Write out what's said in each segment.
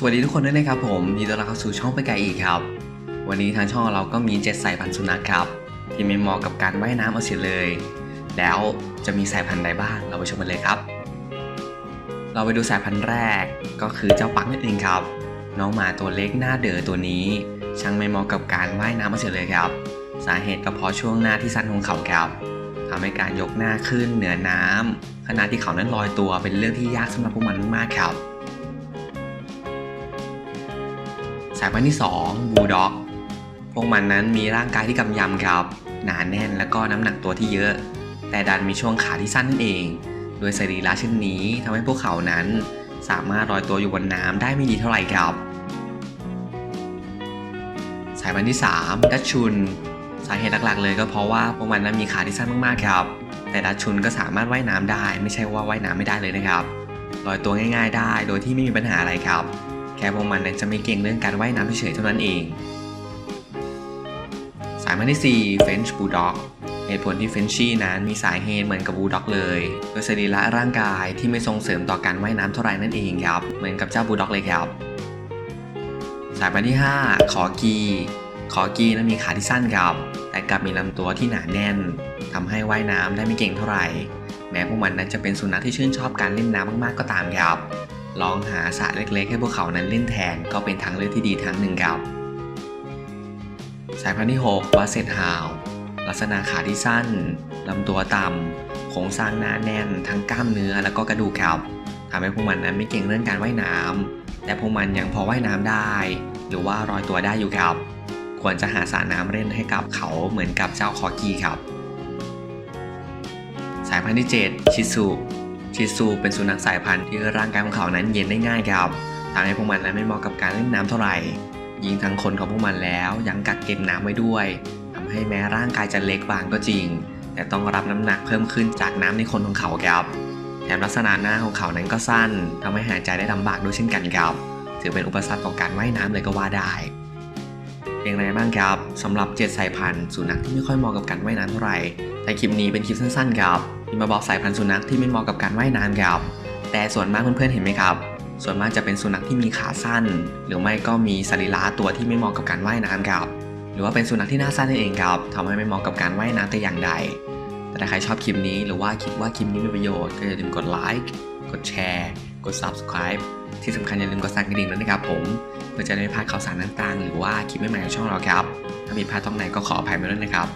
สวัสดีทุกคนด้วยนะครับผมยินดีต้อนรับเข้าสู่ช่องไปไกลอีกครับ วันนี้ทางช่องเราก็มีเจ็ดสายพันธุ์สุนัขครับ ที่ไม่เหมาะกับการว่ายน้ำเอาเสียเลย แล้วจะมีสายพันธุ์ใดบ้างเราไปชมกันเลยครับ เราไปดูสายพันธุ์แรกก็คือเจ้าปังนั่นเองครับ น้องหมาตัวเล็กหน้าเด๋อตัวนี้ ช่างไม่เหมาะกับการว่ายน้ำเอาเสียเลยครับ สาเหตุก็เพราะช่วงหน้าที่สั้นของเขาครับทำให้การยกหน้าขึ้นเหนือน้ำขณะที่เขานั้นลอยตัวเป็นเรื่องที่ยากสำหรับพวกมันมากๆครับ สายพันธุ์ที่2บูลด็อก พวกมันนั้นมีร่างกายที่กำยำครับ หนาแน่นและก็น้ำหนักตัวที่เยอะ แต่ดันมีช่วงขาที่สั้นนั่นเอง โดยสรีระเช่นนี้ทำให้พวกเขานั้น สามารถลอยตัวอยู่บนน้ำได้ไม่ดีเท่าไหร่ครับ สายพันธุ์ที่3ดัชชุน สาเหตุหลักๆเลยก็เพราะว่าพวกมันนั้นมีขาที่สั้นมากๆครับ แต่ดัชชุนก็สามารถว่ายน้ำได้ ไม่ใช่ว่าว่ายน้ำไม่ได้เลยนะครับลอยตัวง่ายๆ ได้โดยที่ไม่มีปัญหาอะไรครับ แค่พวกมันนั้นจะไม่เก่งเรื่องการว่ายน้ำเฉยๆเท่านั้นเอง สายพันธุ์ที่4 French Bulldog เหตุผลที่เฟนชี่นั้นมีสายเฮดเหมือนกับบูด็อกเลยโดยสรีระร่างกายที่ไม่ส่งเสริมต่อการว่ายน้ำเท่าไหร่นั่นเองครับ เหมือนกับเจ้าบูด็อกเลยครับ สายพันธุ์ที่5คอกี คอกีนั้นมีขาที่สั้นครับ แต่กลับมีลำตัวที่หนาแน่นทำให้ว่ายน้ำได้ไม่เก่งเท่าไหร่ แม้พวกมันนั้นจะเป็นสุนัขที่ชื่นชอบการเล่นน้ำมากๆก็ตามครับลองหาสระเล็กๆ ให้พวกเขานั้นเล่นแทนก็เป็นทางเลือกที่ดีทางหนึ่งครับ สายพันธุ์ที่6วาเซตฮาวลักษณะขาที่สั้นลำตัวต่ำโครงสร้างหน้าแน่น ทั้งกล้ามเนื้อแล้วก็กระดูกครับทำให้พวกมันนั้นไม่เก่งเรื่องการว่ายน้ำแต่พวกมันยังพอว่ายน้ำได้ หรือว่าลอยตัวได้อยู่ครับ ควรจะหาสระน้ำเล่นให้กับเขาเหมือนกับเจ้าคอกี้ครับ สายพันธุ์ที่ 7 ชิสุชิซูเป็นสุนัขสายพันธุ์ที่ร่างกายของเขานั้นเย็นได้ง่ายครับทำให้พวกมันนั้นไม่เหมาะกับการเล่นน้ำเท่าไหร่ ยิงทั้งคนของพวกมันแล้วยังกักเก็บน้ำไว้ด้วยทำให้แม้ร่างกายจะเล็กบางก็จริง แต่ต้องรับน้ำหนักเพิ่มขึ้นจากน้ำในคนของเขาครับแถมลักษณะหน้าของเขานั้นก็สั้นทำให้หายใจได้ลำบากด้วยเช่นกันครับถือเป็นอุปสรรคต่อการว่ายน้ำเลยก็ว่าได้ เป็นไงบ้างครับสำหรับ 7 สายพันธุ์สุนัขที่ไม่ค่อยเหมาะกับการว่ายน้ำเท่าไหร่แต่คลิปนี้เป็นคลิปสั้นๆครับที่มาบอกสายพันธุ์สุนัขที่ไม่เหมาะกับการว่ายน้ำครับ แต่ส่วนมากเพื่อนๆเห็นไหมครับ ส่วนมากจะเป็นสุนัขที่มีขาสั้น หรือไม่ก็มีสรีระตัวที่ไม่เหมาะกับการว่ายน้ำครับ หรือว่าเป็นสุนัขที่หน้าสั้นนั่นเองครับทำให้ไม่เหมาะกับการว่ายน้ำแต่อย่างใด แต่ถ้าใครชอบคลิปนี้หรือว่าคิดว่าคลิปนี้มีประโยชน์ก็อย่าลืมกดไลค์กดแชร์กด subscribe ที่สำคัญอย่าลืมกดสั่นกระดิ่งด้วยนะครับผมเพื่อจะได้ไม่พลาดข่าวสารต่างๆ หรือว่าคลิปใหม่ๆของช่องเราครับ ถ้ามีพลาดตรงไหนก็ขออภัยมาด้วยนะครับ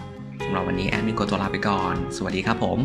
สำหรับวันนี้แอดมินกดตัวลาไปก่อน สวัสดีครับผม